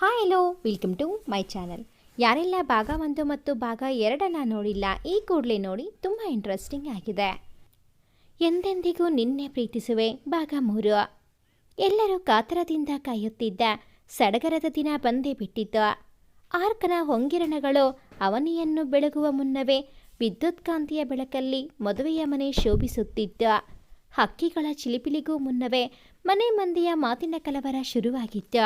Hi hello welcome to my channel ಯಾರೆಲ್ಲ ಭಾಗ ಒಂದು ಮತ್ತು ಭಾಗ ಎರಡನ್ನ ನೋಡಿಲ್ಲ, ಈ ಕೂಡಲೇ ನೋಡಿ ತುಂಬ ಇಂಟ್ರೆಸ್ಟಿಂಗ್ ಆಗಿದೆ. ಎಂದೆಂದಿಗೂ ನಿನ್ನೆ ಪ್ರೀತಿಸುವೆ ಭಾಗ ಮೂರು. ಎಲ್ಲರೂ ಕಾತರದಿಂದ ಕಾಯುತ್ತಿದ್ದ, ಸಡಗರದ ದಿನ ಬಂದೇ ಬಿಟ್ಟಿತ್ತು ಆರ್ಕನ ಹೊಂಗಿರಣಗಳು ಅವನಿಯನ್ನು ಬೆಳಗುವ ಮುನ್ನವೇ ವಿದ್ಯುತ್ಕಾಂತಿಯ ಬೆಳಕಲ್ಲಿ ಮದುವೆಯ ಮನೆ ಶೋಭಿಸುತ್ತಿದ್ದ. ಹಕ್ಕಿಗಳ ಚಿಲಿಪಿಲಿಗೂ ಮುನ್ನವೇ ಮನೆ ಮಂದಿಯ ಮಾತಿನ ಕಲವರ ಶುರುವಾಗಿತ್ತು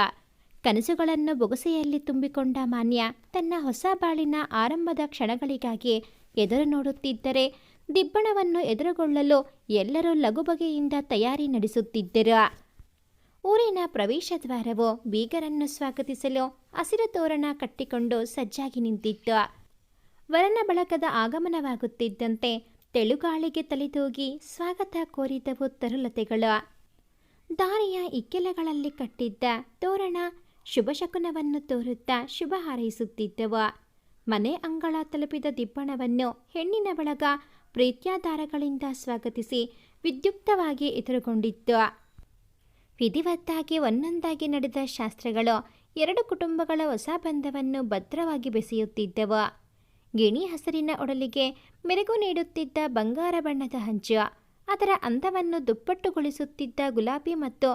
ಕನಸುಗಳನ್ನು ಬೊಗಸೆಯಲ್ಲಿ ತುಂಬಿಕೊಂಡ ಮಾನ್ಯ ತನ್ನ ಹೊಸ ಬಾಳಿನ ಆರಂಭದ ಕ್ಷಣಗಳಿಗಾಗಿ ಎದುರು ನೋಡುತ್ತಿದ್ದರೆ, ದಿಬ್ಬಣವನ್ನು ಎದುರುಗೊಳ್ಳಲು ಎಲ್ಲರೂ ಲಘುಬಗೆಯಿಂದ ತಯಾರಿ ನಡೆಸುತ್ತಿದ್ದರು. ಊರಿನ ಪ್ರವೇಶ ದ್ವಾರವು ಬೀಗರನ್ನು ಸ್ವಾಗತಿಸಲು ಹಸಿರು ತೋರಣ ಕಟ್ಟಿಕೊಂಡು ಸಜ್ಜಾಗಿ ನಿಂತಿತ್ತು. ವರನ ಬಳಕದ ಆಗಮನವಾಗುತ್ತಿದ್ದಂತೆ ತೆಳುಗಾಳಿಗೆ ತಲೆದೂಗಿ ಸ್ವಾಗತ ಕೋರಿದವು ತರುಲತೆಗಳು. ದಾರಿಯ ಇಕ್ಕೆಲಗಳಲ್ಲಿ ಕಟ್ಟಿದ್ದ ತೋರಣ ಶುಭಶಕುನವನ್ನು ತೋರುತ್ತಾ ಶುಭ ಹಾರೈಸುತ್ತಿದ್ದವು. ಮನೆ ಅಂಗಳ ತಲುಪಿದ ದಿಬ್ಬಣವನ್ನು ಹೆಣ್ಣಿನ ಬಳಗ ಪ್ರೀತ್ಯಾಧಾರಗಳಿಂದ ಸ್ವಾಗತಿಸಿ ವಿದ್ಯುಕ್ತವಾಗಿ ಎದುರುಗೊಂಡಿತ್ತು. ವಿಧಿವತ್ತಾಗಿ ಒಂದೊಂದಾಗಿ ನಡೆದ ಶಾಸ್ತ್ರಗಳು ಎರಡು ಕುಟುಂಬಗಳ ಹೊಸ ಬಂಧವನ್ನು ಭದ್ರವಾಗಿ ಬೆಸೆಯುತ್ತಿದ್ದವು. ಗಿಣಿ ಹಸಿರಿನ ಒಡಲಿಗೆ ಮೆರಗು ನೀಡುತ್ತಿದ್ದ ಬಂಗಾರ ಬಣ್ಣದ ಹಂಚು, ಅದರ ಅಂದವನ್ನು ದುಪ್ಪಟ್ಟುಗೊಳಿಸುತ್ತಿದ್ದ ಗುಲಾಬಿ ಮತ್ತು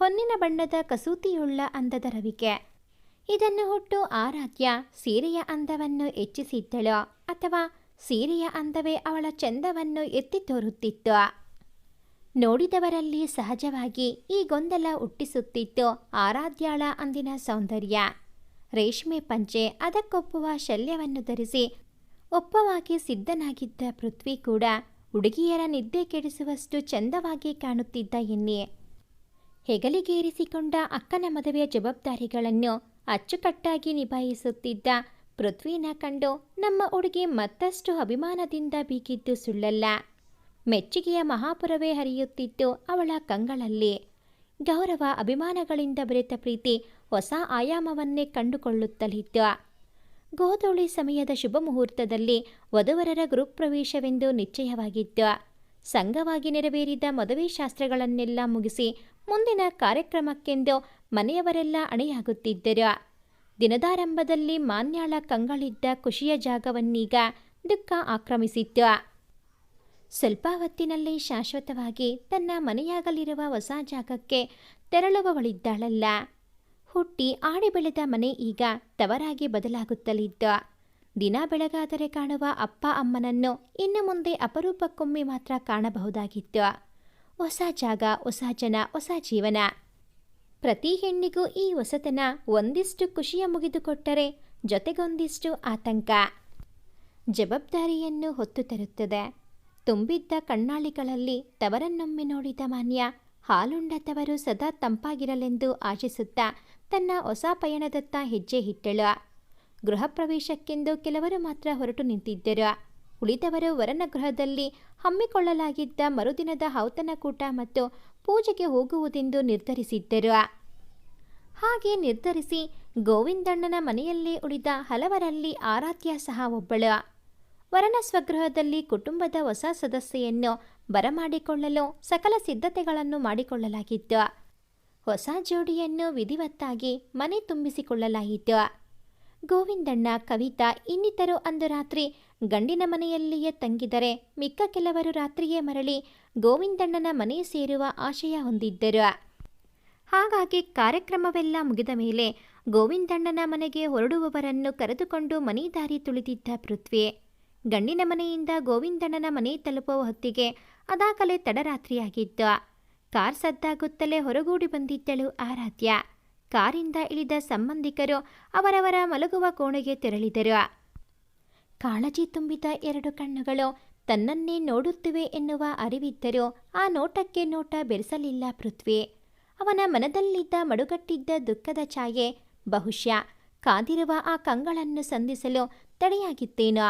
ಹೊನ್ನಿನ ಬಣ್ಣದ ಕಸೂತಿಯುಳ್ಳ ಅಂದದ ರವಿಕೆ. ಇದನ್ನು ಹುಟ್ಟು ಆರಾಧ್ಯ ಸೀರೆಯ ಅಂದವನ್ನು ಹೆಚ್ಚಿಸಿದ್ದಳು ಅಥವಾ ಸೀರೆಯ ಅಂದವೇ ಅವಳ ಚಂದವನ್ನು ಎತ್ತಿ ತೋರುತ್ತಿತ್ತು. ನೋಡಿದವರಲ್ಲಿ ಸಹಜವಾಗಿ ಈ ಗೊಂದಲ ಹುಟ್ಟಿಸುತ್ತಿತ್ತು ಆರಾಧ್ಯಾಳ ಅಂದಿನ ಸೌಂದರ್ಯ. ರೇಷ್ಮೆ ಪಂಚೆ ಅದಕ್ಕೊಪ್ಪುವ ಶಲ್ಯವನ್ನು ಧರಿಸಿ ಒಪ್ಪವಾಗಿ ಸಿದ್ಧನಾಗಿದ್ದ ಪೃಥ್ವಿ ಕೂಡ ಹುಡುಗಿಯರ ನಿದ್ದೆ ಕೆಡಿಸುವಷ್ಟು ಚಂದವಾಗಿ ಕಾಣುತ್ತಿದ್ದ ಎನ್ನಿ. ಹೆಗಲಿಗೇರಿಸಿಕೊಂಡ ಅಕ್ಕನ ಮದುವೆಯ ಜವಾಬ್ದಾರಿಗಳನ್ನು ಅಚ್ಚುಕಟ್ಟಾಗಿ ನಿಭಾಯಿಸುತ್ತಿದ್ದ ಪೃಥ್ವಿನ ಕಂಡು ನಮ್ಮ ಹುಡುಗಿ ಮತ್ತಷ್ಟು ಅಭಿಮಾನದಿಂದ ಬೀಗಿದ್ದು ಸುಳ್ಳಲ್ಲ. ಮೆಚ್ಚುಗೆಯ ಮಹಾಪುರವೇ ಹರಿಯುತ್ತಿತ್ತು ಅವಳ ಕಂಗಳಲ್ಲಿ. ಗೌರವ ಅಭಿಮಾನಗಳಿಂದ ಬೆರೆತ ಪ್ರೀತಿ ಹೊಸ ಆಯಾಮವನ್ನೇ ಕಂಡುಕೊಳ್ಳುತ್ತಲಿತ್ತು. ಗೋಧೂಳಿ ಸಮಯದ ಶುಭ ಮುಹೂರ್ತದಲ್ಲಿ ವಧುವರರ ಗೃಹಪ್ರವೇಶವೆಂದು ನಿಶ್ಚಯವಾಗಿತ್ತು. ಸಂಘವಾಗಿ ನೆರವೇರಿದ ಮದುವೆ ಶಾಸ್ತ್ರಗಳನ್ನೆಲ್ಲ ಮುಗಿಸಿ ಮುಂದಿನ ಕಾರ್ಯಕ್ರಮಕ್ಕೆಂದು ಮನೆಯವರೆಲ್ಲ ಅಣೆಯಾಗುತ್ತಿದ್ದರು. ದಿನದಾರಂಭದಲ್ಲಿ ಮಾನ್ಯಾಳ ಕಂಗಳಿದ್ದ ಖುಷಿಯ ಜಾಗವನ್ನೀಗ ದುಃಖ ಆಕ್ರಮಿಸಿತ್ತು. ಸ್ವಲ್ಪ ಹೊತ್ತಿನಲ್ಲಿ ಶಾಶ್ವತವಾಗಿ ತನ್ನ ಮನೆಯಾಗಲಿರುವ ಹೊಸ ಜಾಗಕ್ಕೆ ತೆರಳುವವಳಿದ್ದಾಳಲ್ಲ. ಹುಟ್ಟಿ ಆಡಿ ಬೆಳೆದ ಮನೆ ಈಗ ತವರಾಗಿ ಬದಲಾಗುತ್ತಲಿದ್ದ, ದಿನ ಬೆಳಗಾದರೆ ಕಾಣುವ ಅಪ್ಪ ಅಮ್ಮನನ್ನು ಇನ್ನು ಮುಂದೆ ಅಪರೂಪಕ್ಕೊಮ್ಮೆ ಮಾತ್ರ ಕಾಣಬಹುದಾಗಿತ್ತು. ಹೊಸ ಜಾಗ, ಹೊಸ ಜನ, ಹೊಸ ಜೀವನ. ಪ್ರತಿ ಹೆಣ್ಣಿಗೂ ಈ ಹೊಸತನ ಒಂದಿಷ್ಟು ಖುಷಿಯ ಮುಗಿದುಕೊಟ್ಟರೆ ಜೊತೆಗೊಂದಿಷ್ಟು ಆತಂಕ. ಜವಾಬ್ದಾರಿಯನ್ನು ಹೊತ್ತು ತರುತ್ತದೆ. ತುಂಬಿದ್ದ ಕಣ್ಣಾಳಿಗಳಲ್ಲಿ ತವರನ್ನೊಮ್ಮೆ ನೋಡಿದ ಮಾನ್ಯ, ಹಾಲುಂಡ ತವರು ಸದಾ ತಂಪಾಗಿರಲೆಂದು ಆಶಿಸುತ್ತಾ ತನ್ನ ಹೊಸ ಪಯಣದತ್ತ ಹೆಜ್ಜೆ ಇಟ್ಟಳು ಗೃಹ ಪ್ರವೇಶಕ್ಕೆಂದು ಕೆಲವರು ಮಾತ್ರ ಹೊರಟು ನಿಂತಿದ್ದರು. ಉಳಿದವರು ವರನ ಗೃಹದಲ್ಲಿ ಹಮ್ಮಿಕೊಳ್ಳಲಾಗಿದ್ದ ಮರುದಿನದ ಔತಣಕೂಟ ಮತ್ತು ಪೂಜೆಗೆ ಹೋಗುವುದೆಂದು ನಿರ್ಧರಿಸಿದ್ದರು. ಹಾಗೆ ನಿರ್ಧರಿಸಿ ಗೋವಿಂದಣ್ಣನ ಮನೆಯಲ್ಲೇ ಉಳಿದ ಹಲವರಲ್ಲಿ ಆರಾಧ್ಯ ಸಹ ಒಬ್ಬಳು. ವರನ ಸ್ವಗೃಹದಲ್ಲಿ ಕುಟುಂಬದ ಹೊಸ ಸದಸ್ಯೆಯನ್ನು ಬರಮಾಡಿಕೊಳ್ಳಲು ಸಕಲ ಸಿದ್ಧತೆಗಳನ್ನು ಮಾಡಿಕೊಳ್ಳಲಾಗಿತ್ತು. ಹೊಸ ಜೋಡಿಯನ್ನು ವಿಧಿವತ್ತಾಗಿ ಮನೆ ತುಂಬಿಸಿಕೊಳ್ಳಲಾಯಿತು. ಗೋವಿಂದಣ್ಣ, ಕವಿತಾ, ಇನ್ನಿತರು ಅಂದು ರಾತ್ರಿ ಗಂಡಿನ ಮನೆಯಲ್ಲಿಯೇ ತಂಗಿದರೆ ಮಿಕ್ಕ ಕೆಲವರು ರಾತ್ರಿಯೇ ಮರಳಿ ಗೋವಿಂದಣ್ಣನ ಮನೆ ಸೇರುವ ಆಶಯ ಹೊಂದಿದ್ದರು. ಹಾಗಾಗಿ ಕಾರ್ಯಕ್ರಮವೆಲ್ಲ ಮುಗಿದ ಮೇಲೆ ಗೋವಿಂದಣ್ಣನ ಮನೆಗೆ ಹೊರಡುವವರನ್ನು ಕರೆದುಕೊಂಡು ಮನೆ ದಾರಿ ತುಳಿದಿದ್ದ ಪೃಥ್ವಿ. ಗಂಡಿನ ಮನೆಯಿಂದ ಗೋವಿಂದಣ್ಣನ ಮನೆ ತಲುಪುವ ಹೊತ್ತಿಗೆ ಅದಾಗಲೇ ತಡರಾತ್ರಿಯಾಗಿತ್ತು. ಕಾರ್ ಸದ್ದಾಗುತ್ತಲೇ ಹೊರಗೂಡಿ ಬಂದಿದ್ದಳು ಆರಾಧ್ಯ. ಕಾರಿಂದ ಇಳಿದ ಸಂಬಂಧಿಕರು ಅವರವರ ಮಲಗುವ ಕೋಣೆಗೆ ತೆರಳಿದರು. ಕಾಳಜಿ ತುಂಬಿದ ಎರಡು ಕಣ್ಣುಗಳು ತನ್ನನ್ನೇ ನೋಡುತ್ತಿವೆ ಎನ್ನುವ ಅರಿವಿದ್ದರೂ ಆ ನೋಟಕ್ಕೆ ನೋಟ ಬೆರೆಸಲಿಲ್ಲ ಪೃಥ್ವಿ. ಅವನ ಮನದಲ್ಲಿದ್ದ ಮಡುಗಟ್ಟಿದ್ದ ದುಃಖದ ಛಾಯೆ ಬಹುಶಃ ಕಾದಿರುವ ಆ ಕಂಗಳನ್ನು ಸಂಧಿಸಲು ತಡೆಯಾಗಿತ್ತೇನು.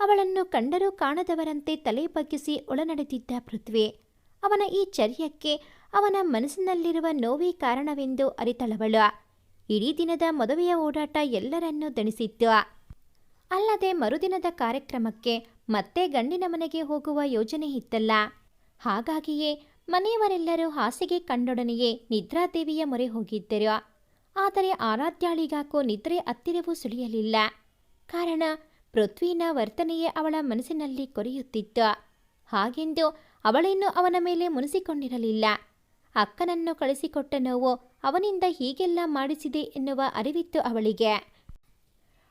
ಅವಳನ್ನು ಕಂಡರೂ ಕಾಣದವರಂತೆ ತಲೆ ಬಗ್ಗಿಸಿ ಒಳನಡೆದಿದ್ದ ಪೃಥ್ವಿ. ಅವನ ಈ ಚರ್ಯಕ್ಕೆ ಅವನ ಮನಸ್ಸಿನಲ್ಲಿರುವ ನೋವೇ ಕಾರಣವೆಂದು ಅರಿತಳವಳು. ಇಡೀ ದಿನದ ಮದುವೆಯ ಓಡಾಟ ಎಲ್ಲರನ್ನೂ ದಣಿಸಿತ್ತು. ಅಲ್ಲದೆ ಮರುದಿನದ ಕಾರ್ಯಕ್ರಮಕ್ಕೆ ಮತ್ತೆ ಗಂಡಿನ ಮನೆಗೆ ಹೋಗುವ ಯೋಜನೆ ಇತ್ತಲ್ಲ. ಹಾಗಾಗಿಯೇ ಮನೆಯವರೆಲ್ಲರೂ ಹಾಸಿಗೆ ಕಂಡೊಡನೆಯೇ ನಿದ್ರಾದೇವಿಯ ಮೊರೆ ಹೋಗಿದ್ದರು. ಆದರೆ ಆರಾಧ್ಯಾಳಿಗಾಕೋ ನಿದ್ರೆ ಹತ್ತಿರವೂ ಸುಳಿಯಲಿಲ್ಲ. ಕಾರಣ ಪೃಥ್ವಿನ ವರ್ತನೆಯೇ ಅವಳ ಮನಸ್ಸಿನಲ್ಲಿ ಕೊರೆಯುತ್ತಿತ್ತು. ಹಾಗೆಂದು ಅವಳೇನು ಅವನ ಮೇಲೆ ಮುನಿಸಿಕೊಂಡಿರಲಿಲ್ಲ. ಅಕ್ಕನನ್ನು ಕಳಿಸಿಕೊಟ್ಟ ನೋವು ಅವನಿಂದ ಹೀಗೆಲ್ಲ ಮಾಡಿಸಿದೆ ಎನ್ನುವ ಅರಿವಿತ್ತು ಅವಳಿಗೆ.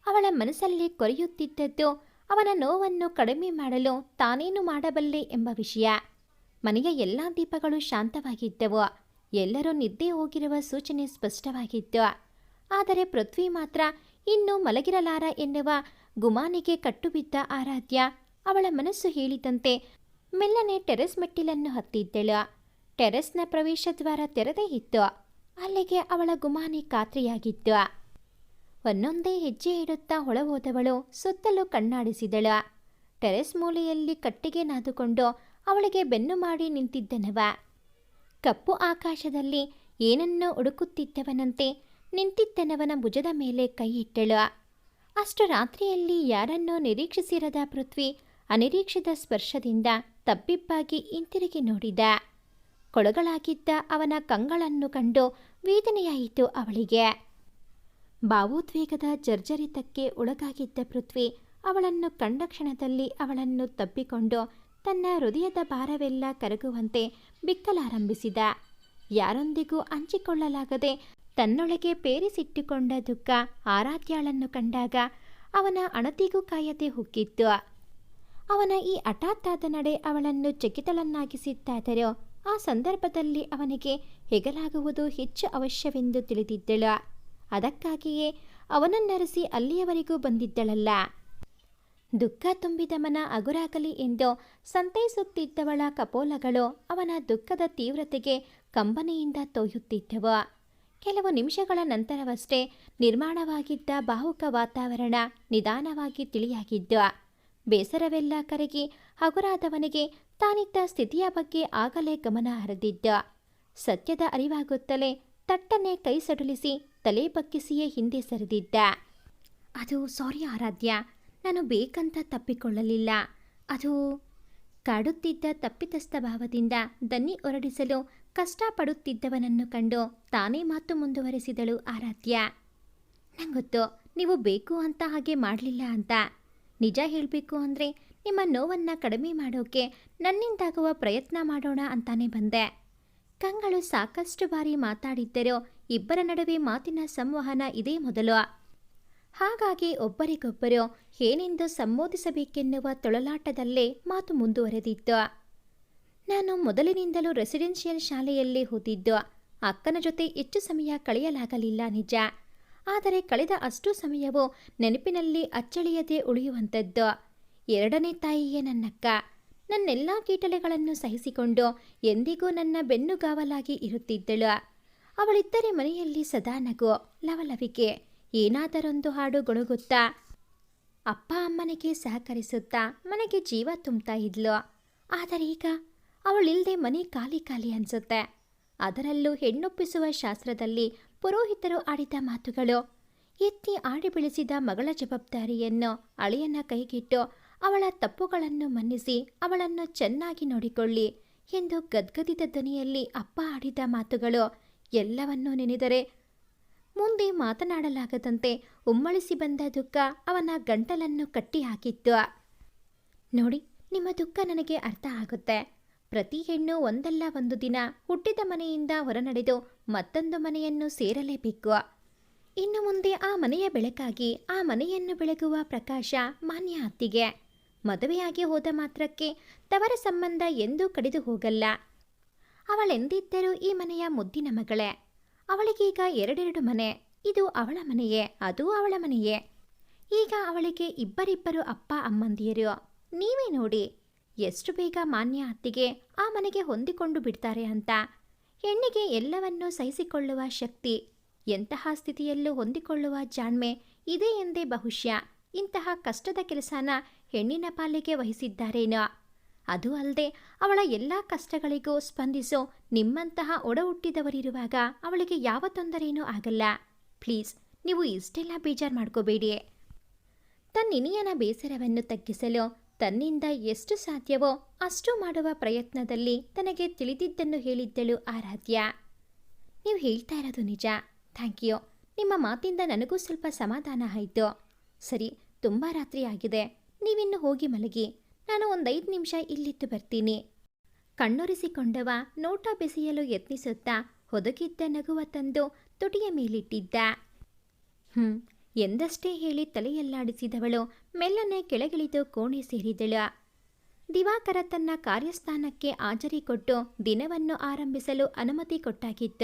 ಅವಳ ಮನಸ್ಸಲ್ಲಿ ಕೊರೆಯುತ್ತಿದ್ದದ್ದು, ಅವನ ನೋವನ್ನು ಕಡಿಮೆ ಮಾಡಲು ತಾನೇನು ಮಾಡಬಲ್ಲೆ ಎಂಬ ವಿಷಯ. ಮನೆಯ ಎಲ್ಲ ದೀಪಗಳು ಶಾಂತವಾಗಿದ್ದವು. ಎಲ್ಲರೂ ನಿದ್ದೆ ಹೋಗಿರುವ ಸೂಚನೆ ಸ್ಪಷ್ಟವಾಗಿತ್ತು. ಆದರೆ ಪೃಥ್ವಿ ಮಾತ್ರ ಇನ್ನೂ ಮಲಗಿರಲಾರ ಎನ್ನುವ ಗುಮಾನಿಗೆ ಕಟ್ಟುಬಿದ್ದ ಆರಾಧ್ಯ ಅವಳ ಮನಸ್ಸು ಹೇಳಿದಂತೆ ಮೆಲ್ಲನೆ ಟೆರೆಸ್ ಮೆಟ್ಟಿಲನ್ನು ಹತ್ತಿದ್ದಳು. ಟೆರೆಸ್ನ ಪ್ರವೇಶ ದ್ವಾರ ತೆರೆದೇ ಇತ್ತು. ಅಲ್ಲಿಗೆ ಅವಳ ಗುಮಾನಿ ಖಾತ್ರಿಯಾಗಿತ್ತು ಒಂದೊಂದೇ ಹೆಜ್ಜೆ ಇಡುತ್ತಾ ಹೊಳಹೋದವಳು ಸುತ್ತಲೂ ಕಣ್ಣಾಡಿಸಿದಳು. ಟೆರೆಸ್ ಮೂಲೆಯಲ್ಲಿ ಕಟ್ಟಿಗೆ ನಾದುಕೊಂಡು ಅವಳಿಗೆ ಬೆನ್ನು ಮಾಡಿ ನಿಂತಿದ್ದನವ. ಕಪ್ಪು ಆಕಾಶದಲ್ಲಿ ಏನನ್ನೋ ಹುಡುಕುತ್ತಿದ್ದವನಂತೆ ನಿಂತಿದ್ದನವನ ಭುಜದ ಮೇಲೆ ಕೈ ಇಟ್ಟಳು. ಅಷ್ಟು ರಾತ್ರಿಯಲ್ಲಿ ಯಾರನ್ನೋ ನಿರೀಕ್ಷಿಸಿರದ ಪೃಥ್ವಿ ಅನಿರೀಕ್ಷಿತ ಸ್ಪರ್ಶದಿಂದ ತಬ್ಬಿಬ್ಬಾಗಿ ಹಿಂತಿರುಗಿ ನೋಡಿದ. ಕೊಳಗಳಾಗಿದ್ದ ಅವನ ಕಂಗಳನ್ನು ಕಂಡು ವೇದನೆಯಾಯಿತು ಅವಳಿಗೆ. ಭಾವೋದ್ವೇಗದ ಜರ್ಜರಿತಕ್ಕೆ ಒಳಗಾಗಿದ್ದ ಪೃಥ್ವಿ ಅವಳನ್ನು ಕಂಡ ಕ್ಷಣದಲ್ಲಿ ಅವಳನ್ನು ತಬ್ಬಿಕೊಂಡು ತನ್ನ ಹೃದಯದ ಭಾರವೆಲ್ಲ ಕರಗುವಂತೆ ಬಿಕ್ಕಲಾರಂಭಿಸಿದ. ಯಾರೊಂದಿಗೂ ಹಂಚಿಕೊಳ್ಳಲಾಗದೆ ತನ್ನೊಳಗೆ ಪೇರಿಸಿಟ್ಟುಕೊಂಡ ದುಃಖ ಆರಾಧ್ಯಾಳನ್ನು ಕಂಡಾಗ ಅವನ ಅಣತಿಗೂ ಕಾಯದೆ ಹುಕ್ಕಿತ್ತು ಅವನ ಈ ಹಠಾತ್ತಾದ ನಡೆ ಅವಳನ್ನು ಚಕಿತಳನ್ನಾಗಿಸಿದ್ದಾದರೂ ಆ ಸಂದರ್ಭದಲ್ಲಿ ಅವನಿಗೆ ಹೆಗಲಾಗುವುದು ಹೆಚ್ಚು ಅವಶ್ಯವೆಂದು ತಿಳಿದಿದ್ದಳು. ಅದಕ್ಕಾಗಿಯೇ ಅವನನ್ನರಸಿ ಅಲ್ಲಿಯವರೆಗೂ ಬಂದಿದ್ದಳಲ್ಲ. ದುಃಖ ತುಂಬಿದ ಮನ ಅಗುರಾಗಲಿ ಎಂದು ಸಂತೈಸುತ್ತಿದ್ದವಳ ಕಪೋಲಗಳು ಅವನ ದುಃಖದ ತೀವ್ರತೆಗೆ ಕಂಬನೆಯಿಂದ ತೋಯುತ್ತಿದ್ದವು. ಕೆಲವು ನಿಮಿಷಗಳ ನಂತರವಷ್ಟೇ ನಿರ್ಮಾಣವಾಗಿದ್ದ ಬಾಹುಕ ವಾತಾವರಣ ನಿಧಾನವಾಗಿ ತಿಳಿಯಾಗಿದ್ದು, ಬೇಸರವೆಲ್ಲ ಕರಗಿ ಹಗುರಾದವನಿಗೆ ತಾನಿದ್ದ ಸ್ಥಿತಿಯ ಬಗ್ಗೆ ಆಗಲೇ ಗಮನ ಹರಿದಿದ್ದ. ಸತ್ಯದ ಅರಿವಾಗುತ್ತಲೇ ತಟ್ಟನೆ ಕೈ ಸಡಿಲಿಸಿ ತಲೆ ಬಗ್ಗಿಸಿಯೇ ಹಿಂದೆ ಸರಿದಿದ್ದ. ಅದು ಸಾರಿ ಆರಾಧ್ಯ, ನಾನು ಬೇಕಂತ ತಪ್ಪಿಕೊಳ್ಳಲಿಲ್ಲ. ಅದು ಕಾಡುತ್ತಿದ್ದ ತಪ್ಪಿತಸ್ಥ ಭಾವದಿಂದ ದನ್ನಿ ಹೊರಡಿಸಲು ಕಷ್ಟಪಡುತ್ತಿದ್ದವನನ್ನು ಕಂಡು ತಾನೇ ಮಾತು ಮುಂದುವರೆಸಿದಳು ಆರಾಧ್ಯ. ನಂಗೊತ್ತು, ನೀವು ಬೇಕು ಅಂತ ಹಾಗೆ ಮಾಡಲಿಲ್ಲ ಅಂತ. ನಿಜ ಹೇಳಬೇಕು ಅಂದರೆ ನಿಮ್ಮ ನೋವನ್ನು ಕಡಿಮೆ ಮಾಡೋಕೆ ನನ್ನಿಂದಾಗುವ ಪ್ರಯತ್ನ ಮಾಡೋಣ ಅಂತಾನೆ ಬಂದೆ. ಕಂಗಳು ಸಾಕಷ್ಟು ಬಾರಿ ಮಾತಾಡಿದ್ದರೂ ಇಬ್ಬರ ನಡುವೆ ಮಾತಿನ ಸಂವಹನ ಇದೇ ಮೊದಲು. ಹಾಗಾಗಿ ಒಬ್ಬರಿಗೊಬ್ಬರು ಏನೆಂದು ಸಂಬೋಧಿಸಬೇಕೆನ್ನುವ ತೊಳಲಾಟದಲ್ಲೇ ಮಾತು ಮುಂದುವರೆದಿತ್ತು. ನಾನು ಮೊದಲಿನಿಂದಲೂ ರೆಸಿಡೆನ್ಷಿಯಲ್ ಶಾಲೆಯಲ್ಲಿ ಓದಿದ್ದು, ಅಕ್ಕನ ಜೊತೆ ಹೆಚ್ಚು ಸಮಯ ಕಳೆಯಲಾಗಲಿಲ್ಲ ನಿಜ. ಆದರೆ ಕಳೆದ ಅಷ್ಟು ಸಮಯವು ನೆನಪಿನಲ್ಲಿ ಅಚ್ಚಳಿಯದೆ ಉಳಿಯುವಂಥದ್ದು. ಎರಡನೇ ತಾಯಿಯೇ ನನ್ನಕ್ಕ. ನನ್ನೆಲ್ಲ ಕೀಟಲೆಗಳನ್ನು ಸಹಿಸಿಕೊಂಡು ಎಂದಿಗೂ ನನ್ನ ಬೆನ್ನುಗಾವಲಾಗಿ ಇರುತ್ತಿದ್ದಳು. ಅವಳಿದ್ದರೆ ಮನೆಯಲ್ಲಿ ಸದಾ ನಗು, ಲವಲವಿಕೆ, ಏನಾದರೊಂದು ಹಾಡು ಗೊಣಗುತ್ತಾ, ಅಪ್ಪ ಅಮ್ಮನಿಗೆ ಸಹಕರಿಸುತ್ತಾ ಮನೆಗೆ ಜೀವ ತುಂಬ್ತಾ ಇದ್ಲು. ಆದರೆ ಈಗ ಅವಳಿಲ್ಲದೆ ಮನೆ ಖಾಲಿ ಖಾಲಿ ಅನ್ಸುತ್ತೆ. ಅದರಲ್ಲೂ ಹೆಣ್ಣೊಪ್ಪಿಸುವ ಶಾಸ್ತ್ರದಲ್ಲಿ ಪುರೋಹಿತರು ಆಡಿದ ಮಾತುಗಳು, ಎತ್ತಿ ಆಡಿ ಬೆಳೆಸಿದ ಮಗಳ ಜವಾಬ್ದಾರಿಯನ್ನು ಅಳಿಯನ ಕೈಗಿಟ್ಟು ಅವಳ ತಪ್ಪುಗಳನ್ನು ಮನ್ನಿಸಿ ಅವಳನ್ನು ಚೆನ್ನಾಗಿ ನೋಡಿಕೊಳ್ಳಿ ಎಂದು ಗದ್ಗದಿದ ಧ್ವನಿಯಲ್ಲಿ ಅಪ್ಪ ಆಡಿದ ಮಾತುಗಳು ಎಲ್ಲವನ್ನೂ ನೆನೆದರೆ ಮುಂದೆ ಮಾತನಾಡಲಾಗದಂತೆ ಉಮ್ಮಳಿಸಿ ಬಂದ ದುಃಖ ಅವನ ಗಂಟಲನ್ನು ಕಟ್ಟಿಹಾಕಿತ್ತು ನೋಡಿ, ನಿಮ್ಮ ದುಃಖ ನನಗೆ ಅರ್ಥ ಆಗುತ್ತೆ. ಪ್ರತಿ ಹೆಣ್ಣು ಒಂದಲ್ಲ ಒಂದು ದಿನ ಹುಟ್ಟಿದ ಮನೆಯಿಂದ ಹೊರನಡೆದು ಮತ್ತೊಂದು ಮನೆಯನ್ನು ಸೇರಲೇಬೇಕು. ಇನ್ನು ಮುಂದೆ ಆ ಮನೆಯ ಬೆಳಕಾಗಿ ಆ ಮನೆಯನ್ನು ಬೆಳಗುವ ಪ್ರಕಾಶ ಮಾನ್ಯ ಅತ್ತಿಗೆ. ಮದುವೆಯಾಗಿ ಹೋದ ಮಾತ್ರಕ್ಕೆ ತವರ ಸಂಬಂಧ ಎಂದೂ ಕಡಿದು ಹೋಗಲ್ಲ. ಅವಳೆಂದಿದ್ದರೂ ಈ ಮನೆಯ ಮುದ್ದಿನ ಮಗಳೇ. ಅವಳಿಗೀಗ ಎರಡೆರಡು ಮನೆ. ಇದು ಅವಳ ಮನೆಯೇ, ಅದು ಅವಳ ಮನೆಯೇ. ಈಗ ಅವಳಿಗೆ ಇಬ್ಬರಿಬ್ಬರು ಅಪ್ಪ ಅಮ್ಮಂದಿಯರು. ನೀವೇ ನೋಡಿ, ಎಷ್ಟು ಬೇಗ ಮಾನ್ಯ ಅತ್ತಿಗೆ ಆ ಮನೆಗೆ ಹೊಂದಿಕೊಂಡು ಬಿಡ್ತಾರೆ ಅಂತ. ಹೆಣ್ಣಿಗೆ ಎಲ್ಲವನ್ನೂ ಸಹಿಸಿಕೊಳ್ಳುವ ಶಕ್ತಿ, ಎಂತಹ ಸ್ಥಿತಿಯಲ್ಲೂ ಹೊಂದಿಕೊಳ್ಳುವ ಜಾಣ್ಮೆ ಇದೆ ಎಂದೇ ಬಹುಶಃ. ಇಂತಹ ಕಷ್ಟದ ಕೆಲಸನ ಹೆಣ್ಣಿನ ಪಾಲಿಗೆ ವಹಿಸಿದ್ದಾರೇನೋ? ಅದು ಅಲ್ಲದೆ ಅವಳ ಎಲ್ಲ ಕಷ್ಟಗಳಿಗೂ ಸ್ಪಂದಿಸೋ ನಿಮ್ಮಂತಹ ಒಡ ಹುಟ್ಟಿದವರಿರುವಾಗ ಅವಳಿಗೆ ಯಾವ ತೊಂದರೆಯೂ ಆಗಲ್ಲ. ಪ್ಲೀಸ್, ನೀವು ಇಷ್ಟೆಲ್ಲ ಬೇಜಾರು ಮಾಡ್ಕೋಬೇಡಿ. ತನ್ನಿನಿಯನ ಬೇಸರವನ್ನು ತಗ್ಗಿಸಲು ತನ್ನಿಂದ ಎಷ್ಟು ಸಾಧ್ಯವೋ ಅಷ್ಟು ಮಾಡುವ ಪ್ರಯತ್ನದಲ್ಲಿ ತನಗೆ ತಿಳಿದಿದ್ದನ್ನು ಹೇಳಿದ್ದಳು ಆರಾಧ್ಯ. ನೀವು ಹೇಳ್ತಾ ಇರೋದು ನಿಜ. Thank you. ನಿಮ್ಮ ಮಾತಿಂದ ನನಗೂ ಸ್ವಲ್ಪ ಸಮಾಧಾನ ಆಯಿತು. ಸರಿ, ತುಂಬ ರಾತ್ರಿ ಆಗಿದೆ. ನೀವಿನ್ನು ಹೋಗಿ ಮಲಗಿ. ನಾನು ಒಂದೈದು ನಿಮಿಷ ಇಲ್ಲಿದ್ದು ಬರ್ತೀನಿ. ಕಣ್ಣೊರೆಸಿಕೊಂಡವ ನೋಟ ಬೆಸೆಯಲು ಯತ್ನಿಸುತ್ತಾ ಹೊದಗಿದ್ದ ನಗುವ ತಂದು ತುಟಿಯ ಮೇಲಿಟ್ಟಿದ್ದ. ಹ್ಞೂ ಎಂದಷ್ಟೇ ಹೇಳಿ ತಲೆಯಲ್ಲಾಡಿಸಿದವಳು ಮೆಲ್ಲನೆ ಕೆಳಗಿಳಿದು ಕೋಣೆ ಸೇರಿದಳು. ದಿವಾಕರ ತನ್ನ ಕಾರ್ಯಸ್ಥಾನಕ್ಕೆ ಹಾಜರಿ ಕೊಟ್ಟು ದಿನವನ್ನು ಆರಂಭಿಸಲು ಅನುಮತಿ ಕೊಟ್ಟಾಗಿದ್ದ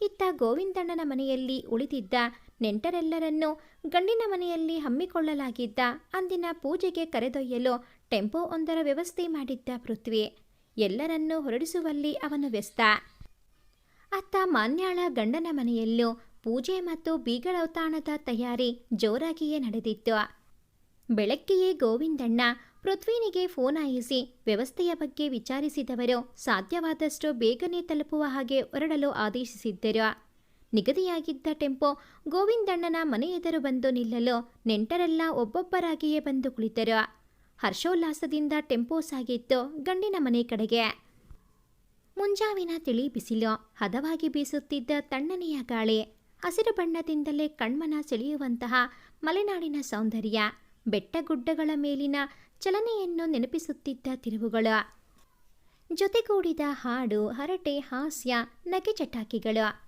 ಇತ್ತ ಗೋವಿಂದಣ್ಣನ ಮನೆಯಲ್ಲಿ ಉಳಿದಿದ್ದ ನೆಂಟರೆಲ್ಲರನ್ನೂ ಗಂಡಿನ ಮನೆಯಲ್ಲಿ ಹಮ್ಮಿಕೊಳ್ಳಲಾಗಿದ್ದ ಅಂದಿನ ಪೂಜೆಗೆ ಕರೆದೊಯ್ಯಲು ಟೆಂಪೋ ಒಂದರ ವ್ಯವಸ್ಥೆ ಮಾಡಿದ್ದ ಪೃಥ್ವಿ. ಎಲ್ಲರನ್ನೂ ಹೊರಡಿಸುವಲ್ಲಿ ಅವನು ವ್ಯಸ್ತ. ಅತ್ತ ಮಾನ್ಯಾಳ ಗಂಡನ ಮನೆಯಲ್ಲೂ ಪೂಜೆ ಮತ್ತು ಬೀಗಳವತಾಣದ ತಯಾರಿ ಜೋರಾಗಿಯೇ ನಡೆದಿತ್ತು. ಬೆಳಗ್ಗೆಯೇ ಗೋವಿಂದಣ್ಣ ಪೃಥ್ವಿನಿಗೆ ಫೋನ್ ಆಯಿಸಿ ವ್ಯವಸ್ಥೆಯ ಬಗ್ಗೆ ವಿಚಾರಿಸಿದವರು ಸಾಧ್ಯವಾದಷ್ಟು ಬೇಗನೆ ತಲುಪುವ ಹಾಗೆ ಹೊರಡಲು ಆದೇಶಿಸಿದ್ದರು. ನಿಗದಿಯಾಗಿದ್ದ ಟೆಂಪೋ ಗೋವಿಂದಣ್ಣನ ಮನೆ ಎದುರು ಬಂದು ನಿಲ್ಲಲು ನೆಂಟರೆಲ್ಲ ಒಬ್ಬೊಬ್ಬರಾಗಿಯೇ ಬಂದು ಕುಳಿತರು. ಹರ್ಷೋಲ್ಲಾಸದಿಂದ ಟೆಂಪೋ ಸಾಗಿತ್ತು ಗಂಡಿನ ಮನೆ ಕಡೆಗೆ. ಮುಂಜಾವಿನ ತಿಳಿ ಬಿಸಿಲು, ಹದವಾಗಿ ಬೀಸುತ್ತಿದ್ದ ತಣ್ಣನೆಯ ಗಾಳಿ, ಹಸಿರು ಬಣ್ಣದಿಂದಲೇ ಕಣ್ಮನ ಸೆಳೆಯುವಂತಹ ಮಲೆನಾಡಿನ ಸೌಂದರ್ಯ, ಬೆಟ್ಟಗುಡ್ಡಗಳ ಮೇಲಿನ ಚಲನೆಯನ್ನು ನೆನಪಿಸುತ್ತಿದ್ದ ತಿರುವುಗಳು. ಜೊತೆಗೂಡಿದ ಹಾಡು, ಹರಟೆ, ಹಾಸ್ಯ, ನಗೆ ಚಟಾಕಿಗಳು.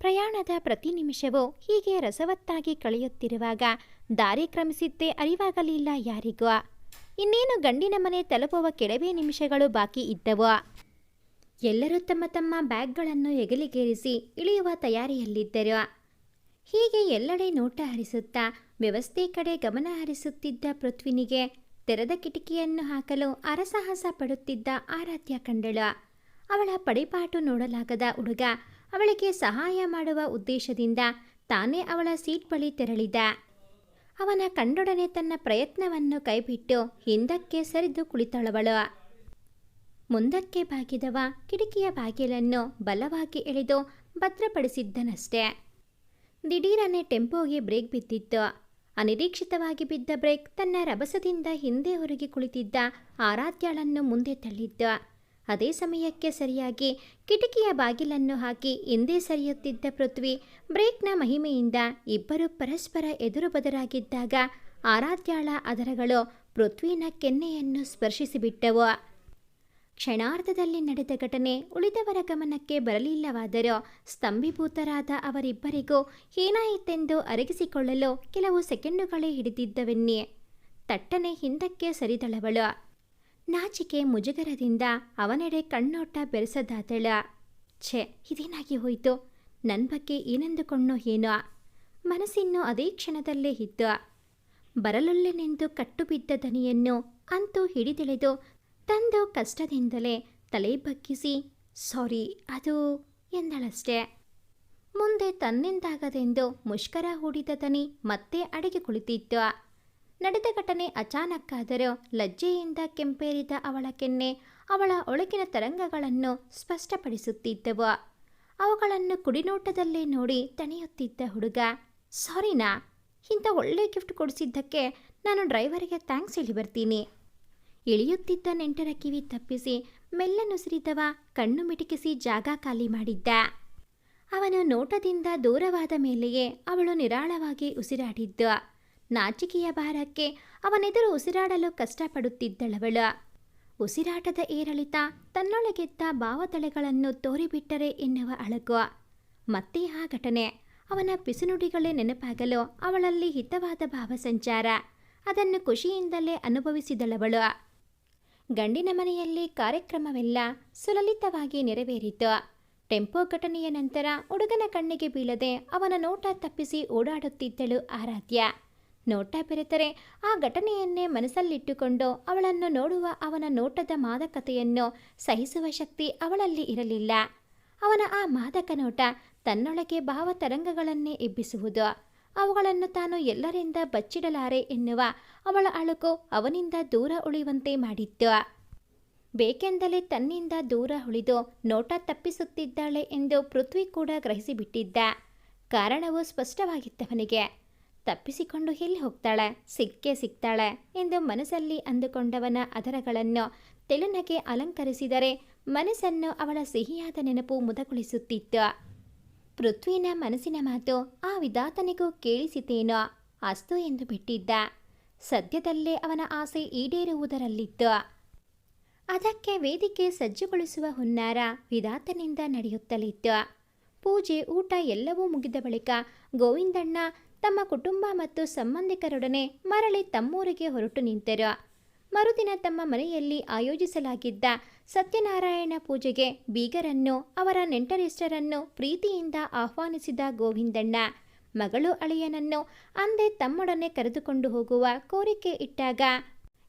ಪ್ರಯಾಣದ ಪ್ರತಿ ನಿಮಿಷವೂ ಹೀಗೆ ರಸವತ್ತಾಗಿ ಕಳೆಯುತ್ತಿರುವಾಗ ದಾರಿ ಕ್ರಮಿಸಿದ್ದೇ ಅರಿವಾಗಲಿಲ್ಲ ಯಾರಿಗೂ. ಇನ್ನೇನು ಗಂಡಿನ ಮನೆ ತಲುಪುವ ಕೆಲವೇ ನಿಮಿಷಗಳು ಬಾಕಿ ಇದ್ದವು. ಎಲ್ಲರೂ ತಮ್ಮ ತಮ್ಮ ಬ್ಯಾಗ್ಗಳನ್ನು ಹೆಗಲಿಗೇರಿಸಿ ಇಳಿಯುವ ತಯಾರಿಯಲ್ಲಿದ್ದರು. ಹೀಗೆ ಎಲ್ಲೆಡೆ ನೋಟ ಹರಿಸುತ್ತಾ ವ್ಯವಸ್ಥೆ ಕಡೆ ಗಮನ ಹರಿಸುತ್ತಿದ್ದ ಪೃಥ್ವಿನಿಗೆ ತೆರೆದ ಕಿಟಕಿಯನ್ನು ಹಾಕಲು ಅರಸಾಹಸ ಪಡುತ್ತಿದ್ದ ಆರಾಧ್ಯ ಕಂಡಳು. ಅವಳ ಪಡಿಪಾಟು ನೋಡಲಾಗದ ಹುಡುಗ ಅವಳಿಗೆ ಸಹಾಯ ಮಾಡುವ ಉದ್ದೇಶದಿಂದ ತಾನೇ ಅವಳ ಸೀಟ್ ಬಳಿ ತೆರಳಿದ. ಅವನ ಕಂಡೊಡನೆ ತನ್ನ ಪ್ರಯತ್ನವನ್ನು ಕೈಬಿಟ್ಟು ಹಿಂದಕ್ಕೆ ಸರಿದು ಕುಳಿತಳವಳು. ಮುಂದಕ್ಕೆ ಬಾಗಿದವ ಕಿಟಕಿಯ ಬಾಗಿಲನ್ನು ಬಲವಾಗಿ ಎಳೆದು ಭದ್ರಪಡಿಸಿದ್ದನಷ್ಟೇ. ದಿಢೀರನೆ ಟೆಂಪೋಗೆ ಬ್ರೇಕ್ ಬಿದ್ದಿತ್ತು. ಅನಿರೀಕ್ಷಿತವಾಗಿ ಬಿದ್ದ ಬ್ರೇಕ್ ತನ್ನ ರಭಸದಿಂದ ಹಿಂದೆ ಹೊರಗೆ ಕುಳಿತಿದ್ದ ಆರಾಧ್ಯಾಳನ್ನು ಮುಂದೆ ತಳ್ಳಿದ್ದು. ಅದೇ ಸಮಯಕ್ಕೆ ಸರಿಯಾಗಿ ಕಿಟಕಿಯ ಬಾಗಿಲನ್ನು ಹಾಕಿ ಹಿಂದೆ ಸರಿಯುತ್ತಿದ್ದ ಪೃಥ್ವಿ ಬ್ರೇಕ್ನ ಮಹಿಮೆಯಿಂದ ಇಬ್ಬರು ಪರಸ್ಪರ ಎದುರು ಬದರಾಗಿದ್ದಾಗ ಆರಾಧ್ಯಾಳ ಅದರಗಳು ಪೃಥ್ವಿನ ಕೆನ್ನೆಯನ್ನು ಸ್ಪರ್ಶಿಸಿಬಿಟ್ಟವು. ಕ್ಷಣಾರ್ಧದಲ್ಲಿ ನಡೆದ ಘಟನೆ ಉಳಿದವರ ಗಮನಕ್ಕೆ ಬರಲಿಲ್ಲವಾದರೂ ಸ್ತಂಭೀಭೂತರಾದ ಅವರಿಬ್ಬರಿಗೂ ಏನಾಯಿತೆಂದು ಅರಗಿಸಿಕೊಳ್ಳಲು ಕೆಲವು ಸೆಕೆಂಡುಗಳೇ ಹಿಡಿದಿದ್ದವೆನ್ನಿ. ತಟ್ಟನೆ ಹಿಂದಕ್ಕೆ ಸರಿದಳವಳು. ನಾಚಿಕೆ ಮುಜುಗರದಿಂದ ಅವನೆಡೆ ಕಣ್ಣೋಟ ಬೆರೆಸದಾದಳ ಛೆ, ಇದೇನಾಗಿ ಹೋಯಿತು? ನನ್ನ ಬಗ್ಗೆ ಏನೆಂದುಕೊಂಡೋ ಏನೋ? ಮನಸ್ಸಿನ್ನು ಅದೇ ಕ್ಷಣದಲ್ಲೇ ಇದ್ದ ಬರಲೊಲ್ಲೆನೆಂದು ಕಟ್ಟುಬಿದ್ದ ದನಿಯನ್ನು ಅಂತೂ ಹಿಡಿದೆಳೆದು ತಂದು ಕಷ್ಟದಿಂದಲೇ ತಲೆ ಬಗ್ಗಿಸಿ, ಸಾರಿ, ಅದು, ಎಂದಳಷ್ಟೆ. ಮುಂದೆ ತನ್ನಿಂದಾಗದೆಂದು ಮುಷ್ಕರ ಹೂಡಿದ ದನಿ ಮತ್ತೆ ಅಡಿಗೆ ಕುಳಿತಿತ್ತು. ನಡೆದ ಘಟನೆ ಅಚಾನಕ್ಕಾದರೂ ಲಜ್ಜೆಯಿಂದ ಕೆಂಪೇರಿದ ಅವಳ ಕೆನ್ನೆ ಅವಳ ಒಳಗಿನ ತರಂಗಗಳನ್ನು ಸ್ಪಷ್ಟಪಡಿಸುತ್ತಿದ್ದವು. ಅವುಗಳನ್ನು ಕುಡಿನೋಟದಲ್ಲೇ ನೋಡಿ ತಣಿಯುತ್ತಿದ್ದ ಹುಡುಗ ಸಾರಿನಾ ಇಂಥ ಒಳ್ಳೆ ಗಿಫ್ಟ್ ಕೊಡಿಸಿದ್ದಕ್ಕೆ ನಾನು ಡ್ರೈವರಿಗೆ ಥ್ಯಾಂಕ್ಸ್ ಹೇಳಿ ಬರ್ತೀನಿ. ಇಳಿಯುತ್ತಿದ್ದ ನೆಂಟರ ಕಿವಿ ತಪ್ಪಿಸಿ ಮೆಲ್ಲನುಸಿರಿದವ ಕಣ್ಣು ಮಿಟುಕಿಸಿ ಜಾಗ ಖಾಲಿ ಮಾಡಿದ್ದ. ಅವನು ನೋಟದಿಂದ ದೂರವಾದ ಮೇಲೆಯೇ ಅವಳು ನಿರಾಳವಾಗಿ ಉಸಿರಾಡಿದ್ದು. ನಾಚಿಕೆಯ ಭಾರಕ್ಕೆ ಅವನೆದುರು ಉಸಿರಾಡಲು ಕಷ್ಟಪಡುತ್ತಿದ್ದಳವಳ. ಉಸಿರಾಟದ ಏರಳಿತ ತನ್ನೊಳಗೆದ್ದ ಭಾವತಳೆಗಳನ್ನು ತೋರಿಬಿಟ್ಟರೆ ಎನ್ನುವ ಅಳಗು ಮತ್ತೆ ಆ ಘಟನೆ, ಅವನ ಪಿಸುನುಡಿಗಳೇ ನೆನಪಾಗಲು ಅವಳಲ್ಲಿ ಹಿತವಾದ ಭಾವಸಂಚಾರ ಅದನ್ನು ಖುಷಿಯಿಂದಲೇ ಅನುಭವಿಸಿದಳವಳು. ಗಂಡಿನ ಮನೆಯಲ್ಲಿ ಕಾರ್ಯಕ್ರಮವೆಲ್ಲ ಸುಲಲಿತವಾಗಿ ನೆರವೇರಿತು. ಟೆಂಪೋ ಘಟನೆಯ ನಂತರ ಹುಡುಗನ ಕಣ್ಣಿಗೆ ಬೀಳದೆ ಅವನ ನೋಟ ತಪ್ಪಿಸಿ ಓಡಾಡುತ್ತಿದ್ದಳು ಆರಾಧ್ಯ. ನೋಟ ಬೆರೆತರೆ. ಆ ಘಟನೆಯನ್ನೇ ಮನಸ್ಸಲ್ಲಿಟ್ಟುಕೊಂಡು ಅವಳನ್ನು ನೋಡುವ ಅವನ ನೋಟದ ಮಾದಕತೆಯನ್ನು ಸಹಿಸುವ ಶಕ್ತಿ ಅವಳಲ್ಲಿ ಇರಲಿಲ್ಲ. ಅವನ ಆ ಮಾದಕ ನೋಟ ತನ್ನೊಳಗೆ ಭಾವತರಂಗಗಳನ್ನೇ ಎಬ್ಬಿಸುವುದು. ಅವುಗಳನ್ನು ತಾನು ಎಲ್ಲರಿಂದ ಬಚ್ಚಿಡಲಾರೆ ಎನ್ನುವ ಅವಳ ಅಳುಕು ಅವನಿಂದ ದೂರ ಉಳಿಯುವಂತೆ ಮಾಡಿತ್ತು. ಬೇಕೆಂದಲೇ ತನ್ನಿಂದ ದೂರ ಉಳಿದು ನೋಟ ತಪ್ಪಿಸುತ್ತಿದ್ದಾಳೆ ಎಂದು ಪೃಥ್ವಿ ಕೂಡ ಗ್ರಹಿಸಿಬಿಟ್ಟಿದ್ದ. ಕಾರಣವು ಸ್ಪಷ್ಟವಾಗಿತ್ತವನಿಗೆ. ತಪ್ಪಿಸಿಕೊಂಡು ಎಲ್ಲಿ ಹೋಗ್ತಾಳೆ? ಸಿಕ್ಕೇ ಸಿಗ್ತಾಳೆ ಎಂದು ಮನಸ್ಸಲ್ಲಿ ಅಂದುಕೊಂಡವನ ಅದರಗಳನ್ನು ತೆಲುನಗೆ ಅಲಂಕರಿಸಿದರೆ ಮನಸ್ಸನ್ನು ಅವಳ ಸಿಹಿಯಾದ ನೆನಪು ಮುದಗೊಳಿಸುತ್ತಿತ್ತು. ಪೃಥ್ವಿನ ಮನಸ್ಸಿನ ಮಾತು ಆ ವಿಧಾತನಿಗೂ ಕೇಳಿಸಿತೇನೋ ಅಸ್ತು ಎಂದು ಬಿಟ್ಟಿದ್ದ. ಸದ್ಯದಲ್ಲೇ ಅವನ ಆಸೆ ಈಡೇರುವುದರಲ್ಲಿತ್ತು. ಅದಕ್ಕೆ ವೇದಿಕೆ ಸಜ್ಜುಗೊಳಿಸುವ ಹುನ್ನಾರ ವಿಧಾತನಿಂದ ನಡೆಯುತ್ತಲಿತ್ತು. ಪೂಜೆ, ಊಟ ಎಲ್ಲವೂ ಮುಗಿದ ಬಳಿಕ ಗೋವಿಂದಣ್ಣ ತಮ್ಮ ಕುಟುಂಬ ಮತ್ತು ಸಂಬಂಧಿಕರೊಡನೆ ಮರಳಿ ತಮ್ಮೂರಿಗೆ ಹೊರಟು ನಿಂತರು. ಮರುದಿನ ತಮ್ಮ ಮನೆಯಲ್ಲಿ ಆಯೋಜಿಸಲಾಗಿದ್ದ ಸತ್ಯನಾರಾಯಣ ಪೂಜೆಗೆ ಬೀಗರನ್ನು, ಅವರ ನೆಂಟರಿಷ್ಟರನ್ನು ಪ್ರೀತಿಯಿಂದ ಆಹ್ವಾನಿಸಿದ ಗೋವಿಂದಣ್ಣ, ಮಗಳು ಅಳಿಯನನ್ನು ಅಂದೇ ತಮ್ಮೊಡನೆ ಕರೆದುಕೊಂಡು ಹೋಗುವ ಕೋರಿಕೆ ಇಟ್ಟಾಗ,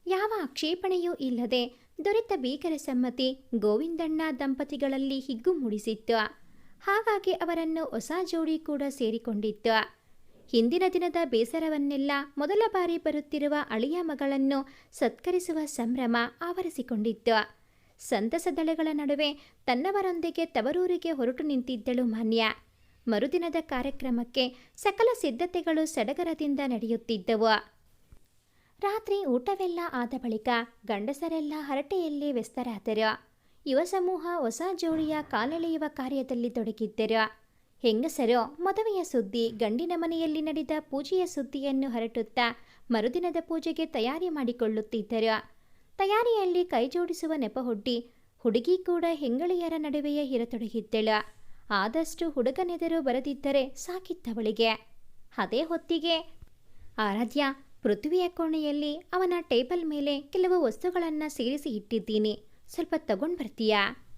ಯಾವ ಆಕ್ಷೇಪಣೆಯೂ ಇಲ್ಲದೆ ದೊರೆತ ಬೀಗರ ಸಮ್ಮತಿ ಗೋವಿಂದಣ್ಣ ದಂಪತಿಗಳಲ್ಲಿ ಹಿಗ್ಗು ಮೂಡಿಸಿತ್ತು. ಹಾಗಾಗಿ ಅವರನ್ನು ಹೊಸ ಜೋಡಿ ಕೂಡ ಸೇರಿಕೊಂಡಿತ್ತು. ಹಿಂದಿನ ದಿನದ ಬೇಸರವನ್ನೆಲ್ಲ ಮೊದಲ ಬಾರಿ ಬರುತ್ತಿರುವ ಅಳಿಯ ಮಗಳನ್ನು ಸತ್ಕರಿಸುವ ಸಂಭ್ರಮ ಆವರಿಸಿಕೊಂಡಿತ್ತು. ಸಂತಸದಳೆಗಳ ನಡುವೆ ತನ್ನವರೊಂದಿಗೆ ತವರೂರಿಗೆ ಹೊರಟು ನಿಂತಿದ್ದಳು ಮಾನ್ಯ. ಮರುದಿನದ ಕಾರ್ಯಕ್ರಮಕ್ಕೆ ಸಕಲ ಸಿದ್ಧತೆಗಳು ಸಡಗರದಿಂದ ನಡೆಯುತ್ತಿದ್ದವು. ರಾತ್ರಿ ಊಟವೆಲ್ಲ ಆದ ಬಳಿಕ ಗಂಡಸರೆಲ್ಲ ಹರಟೆಯಲ್ಲಿ ವ್ಯಸ್ತರಾದರು. ಯುವ ಸಮೂಹ ಹೊಸ ಜೋಡಿಯ ಕಾಲೆಳೆಯುವ ಕಾರ್ಯದಲ್ಲಿ ತೊಡಗಿದ್ದರು. ಹೆಂಗಸರು ಮದುವೆಯ ಸುದ್ದಿ ಗಂಡಿನ ಮನೆಯಲ್ಲಿ ನಡೆದ ಪೂಜೆಯ ಸುದ್ದಿಯನ್ನು ಹರಟುತ್ತಾ ಮರುದಿನದ ಪೂಜೆಗೆ ತಯಾರಿ ಮಾಡಿಕೊಳ್ಳುತ್ತಿದ್ದರು. ತಯಾರಿಯಲ್ಲಿ ಕೈಜೋಡಿಸುವ ನೆಪಹೊಡ್ಡಿ ಹುಡುಗಿ ಕೂಡ ಹೆಂಗಳಿಯರ ನಡುವೆಯೇ ಇರತೊಡಗಿದ್ದಳು. ಆದಷ್ಟು ಹುಡುಗನೆದರು ಬರದಿದ್ದರೆ ಸಾಕಿತ್ತವಳಿಗೆ. ಅದೇ ಹೊತ್ತಿಗೆ ಆರಾಧ್ಯ ಪೃಥ್ವಿಯ ಕೋಣೆಯಲ್ಲಿ ಅವನ ಟೇಬಲ್ ಮೇಲೆ ಕೆಲವು ವಸ್ತುಗಳನ್ನು ಸೇರಿಸಿ ಇಟ್ಟಿದ್ದೀನಿ. ಸ್ವಲ್ಪ ತಗೊಂಡು ಬರ್ತೀಯಾ?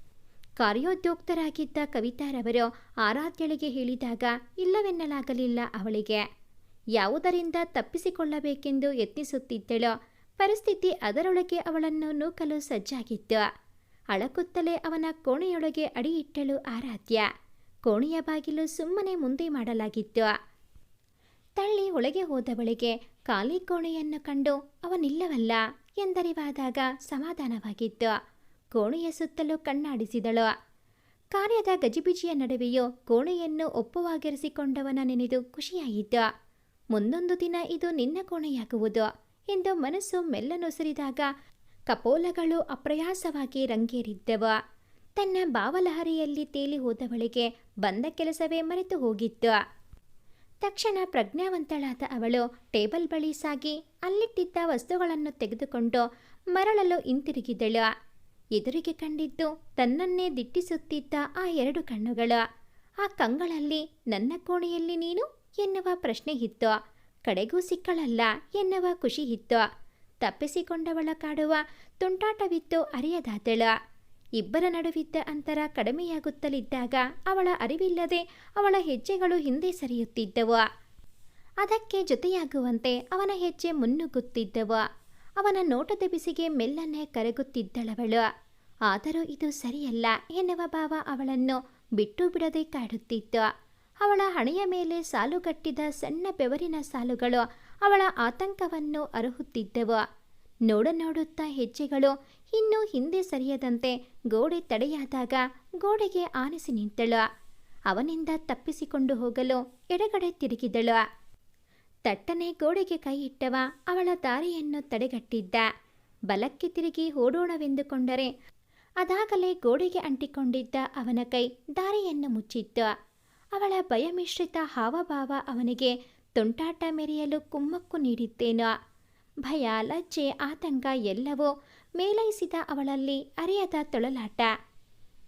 ಕಾರ್ಯೋದ್ಯೋಕ್ತರಾಗಿದ್ದ ಕವಿತಾರವರು ಆರಾಧ್ಯಳಿಗೆ ಹೇಳಿದಾಗ ಇಲ್ಲವೆನ್ನಲಾಗಲಿಲ್ಲ ಅವಳಿಗೆ. ಯಾವುದರಿಂದ ತಪ್ಪಿಸಿಕೊಳ್ಳಬೇಕೆಂದು ಯತ್ನಿಸುತ್ತಿದ್ದಳೋ. ಪರಿಸ್ಥಿತಿ ಅದರೊಳಗೆ ಅವಳನ್ನು ನೂಕಲು ಸಜ್ಜಾಗಿತ್ತು. ಅಳಕುತ್ತಲೇ ಅವನ ಕೋಣೆಯೊಳಗೆ ಅಡಿಯಿಟ್ಟಳು ಆರಾಧ್ಯ. ಕೋಣೆಯ ಬಾಗಿಲು ಸುಮ್ಮನೆ ಮುಂದೆ ಮಾಡಲಾಗಿತ್ತು. ತಳ್ಳಿ ಒಳಗೆ ಹೋದವಳಿಗೆ ಖಾಲಿ ಕೋಣೆಯನ್ನು ಕಂಡು ಅವನಿಲ್ಲವಲ್ಲ ಎಂದರಿವಾದಾಗ ಸಮಾಧಾನವಾಗಿತ್ತು. ಕೋಣೆಯ ಸುತ್ತಲೂ ಕಣ್ಣಾಡಿಸಿದಳು. ಕಾರ್ಯದ ಗಜಿಬಿಜಿಯ ನಡುವೆಯೂ ಕೋಣೆಯನ್ನು ಒಪ್ಪುವಾಗಿರಿಸಿಕೊಂಡವನ ನೆನೆದು ಖುಷಿಯಾಯಿತು. ಮುಂದೊಂದು ದಿನ ಇದು ನಿನ್ನ ಕೋಣೆಯಾಗುವುದು ಎಂದು ಮನಸ್ಸು ಮೆಲ್ಲನುಸರಿದಾಗ ಕಪೋಲಗಳು ಅಪ್ರಯಾಸವಾಗಿ ರಂಗೇರಿದ್ದವು. ತನ್ನ ಭಾವಲಹರಿಯಲ್ಲಿ ತೇಲಿ ಹೋದವಳಿಗೆ ಬಂದ ಕೆಲಸವೇ ಮರೆತು ಹೋಗಿತ್ತು. ತಕ್ಷಣ ಪ್ರಜ್ಞಾವಂತಳಾದ ಅವಳು ಟೇಬಲ್ ಬಳಿ ಸಾಗಿ ಅಲ್ಲಿಟ್ಟಿದ್ದ ವಸ್ತುಗಳನ್ನು ತೆಗೆದುಕೊಂಡು ಮರಳಲು ಹಿಂತಿರುಗಿದಳು. ಎದುರಿಗೆ ಕಂಡಿದ್ದು ತನ್ನನ್ನೇ ದಿಟ್ಟಿಸುತ್ತಿದ್ದ ಆ ಎರಡು ಕಣ್ಣುಗಳು. ಆ ಕಂಗಳಲ್ಲಿ ನನ್ನ ಕೋಣೆಯಲ್ಲಿ ನೀನು ಎನ್ನುವ ಪ್ರಶ್ನೆ ಇತ್ತು. ಕಡೆಗೂ ಸಿಕ್ಕಳಲ್ಲ ಎನ್ನುವ ಖುಷಿ ಇತ್ತು. ತಪ್ಪಿಸಿಕೊಂಡವಳ ಕಾಡುವ ತುಂಟಾಟವಿತ್ತು ಅರಿಯದಾದಳ. ಇಬ್ಬರ ನಡುವಿದ್ದ ಅಂತರ ಕಡಿಮೆಯಾಗುತ್ತಲಿದ್ದಾಗ ಅವಳ ಅರಿವಿಲ್ಲದೆ ಅವಳ ಹೆಜ್ಜೆಗಳು ಹಿಂದೆ ಸರಿಯುತ್ತಿದ್ದವು. ಅದಕ್ಕೆ ಜೊತೆಯಾಗುವಂತೆ ಅವನ ಹೆಜ್ಜೆ ಮುನ್ನುಗ್ಗುತ್ತಿದ್ದವು. ಅವನ ನೋಟದ ಬಿಸಿಗೆ ಮೆಲ್ಲನೆ ಕರಗುತ್ತಿದ್ದಳವಳು. ಆದರೂ ಇದು ಸರಿಯಲ್ಲ ಎನ್ನುವ ಭಾವ ಅವಳನ್ನು ಬಿಟ್ಟು ಬಿಡದೆ ಕಾಡುತ್ತಿತ್ತು. ಅವಳ ಹಣೆಯ ಮೇಲೆ ಸಾಲುಗಟ್ಟಿದ ಸಣ್ಣ ಬೆವರಿನ ಸಾಲುಗಳು ಅವಳ ಆತಂಕವನ್ನು ಅರಹುತ್ತಿದ್ದವು. ನೋಡ ನೋಡುತ್ತಾ ಹೆಜ್ಜೆಗಳು ಇನ್ನೂ ಹಿಂದೆ ಸರಿಯದಂತೆ ಗೋಡೆ ತಡೆಯಾದಾಗ ಗೋಡೆಗೆ ಆನಿಸಿ ನಿಂತಳು. ಅವನಿಂದ ತಪ್ಪಿಸಿಕೊಂಡು ಹೋಗಲು ಎಡಗಡೆ ತಿರುಗಿದಳು. ತಟ್ಟನೆ ಗೋಡೆಗೆ ಕೈ ಇಟ್ಟವ ಅವಳ ದಾರಿಯನ್ನು ತಡೆಗಟ್ಟಿದ್ದ. ಬಲಕ್ಕೆ ತಿರುಗಿ ಓಡೋಣವೆಂದುಕೊಂಡರೆ ಅದಾಗಲೇ ಗೋಡೆಗೆ ಅಂಟಿಕೊಂಡಿದ್ದ ಅವನ ಕೈ ದಾರಿಯನ್ನು ಮುಚ್ಚಿತ್ತು. ಅವಳ ಭಯಮಿಶ್ರಿತ ಹಾವಭಾವ ಅವನಿಗೆ ತುಂಟಾಟ ಮೆರೆಯಲು ಕುಮ್ಮಕ್ಕು ನೀಡಿದ್ದೇನೋ ಭಯ, ಲಜ್ಜೆ, ಆತಂಕ ಎಲ್ಲವೂ ಮೇಲೈಸಿದ ಅವಳಲ್ಲಿ ಅರಿಯದ ತೊಳಲಾಟ.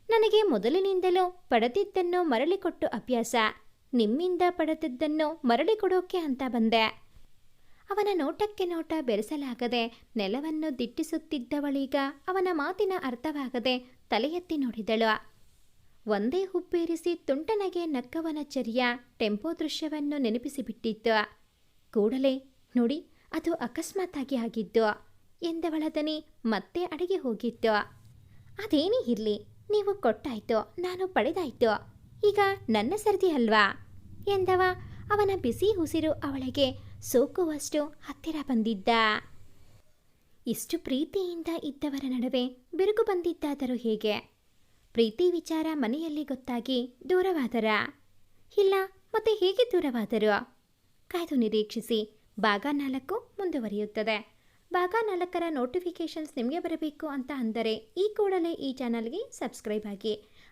ನನಗೆ ಮೊದಲಿನಿಂದಲೂ ಪಡೆದಿದ್ದನ್ನು ಮರಳಿಕೊಟ್ಟು ಅಭ್ಯಾಸ, ನಿಮ್ಮಿಂದ ಪಡೆದಿದ್ದನ್ನು ಮರಳಿಕೊಡೋಕೆ ಅಂತ ಬಂದೆ. ಅವನ ನೋಟಕ್ಕೆ ನೋಟ ಬೆರೆಸಲಾಗದೆ ನೆಲವನ್ನು ದಿಟ್ಟಿಸುತ್ತಿದ್ದವಳೀಗ ಅವನ ಮಾತಿನ ಅರ್ಥವಾಗದೆ ತಲೆಯೆತ್ತಿ ನೋಡಿದಳು. ಒಂದೇ ಹುಬ್ಬೇರಿಸಿ ತುಂಟನಗೆ ನಕ್ಕವನ ಚರ್ಯ ಟೆಂಪೋ ದೃಶ್ಯವನ್ನು ನೆನಪಿಸಿಬಿಟ್ಟಿತ್ತು. ಕೂಡಲೇ, ನೋಡಿ, ಅದು ಅಕಸ್ಮಾತ್ತಾಗಿ ಆಗಿದ್ದು ಎಂದವಳದನಿ ಮತ್ತೆ ಅಡಿಗೆ ಹೋಗಿತ್ತು. ಅದೇನೇ ಇರಲಿ, ನೀವು ಕೊಟ್ಟಾಯ್ತು, ನಾನು ಪಡೆದಾಯ್ತು, ಈಗ ನನ್ನ ಸರದಿ ಅಲ್ವಾ? ಎಂದವ. ಅವನ ಬಿಸಿ ಉಸಿರು ಅವಳಿಗೆ ಸೋಕುವಷ್ಟು ಹತ್ತಿರ ಬಂದಿದ್ದ. ಇಷ್ಟು ಪ್ರೀತಿಯಿಂದ ಇದ್ದವರ ನಡುವೆ ಬಿರುಕು ಬಂದಿದ್ದಾದರೂ ಹೇಗೆ? ಪ್ರೀತಿ ವಿಚಾರ ಮನೆಯಲ್ಲಿ ಗೊತ್ತಾಗಿ ದೂರವಾದರ? ಇಲ್ಲ, ಮತ್ತೆ ಹೇಗೆ ದೂರವಾದರು? ಕಾಯ್ದು ನಿರೀಕ್ಷಿಸಿ ಭಾಗ ನಾಲ್ಕು ಮುಂದುವರಿಯುತ್ತದೆ. ಭಾಗ ನಾಲ್ಕರ ನೋಟಿಫಿಕೇಷನ್ಸ್ ನಿಮಗೆ ಬರಬೇಕು ಅಂತ ಅಂದರೆ ಈ ಕೂಡಲೇ ಈ ಚಾನಲ್ಗೆ ಸಬ್ಸ್ಕ್ರೈಬ್ ಆಗಿ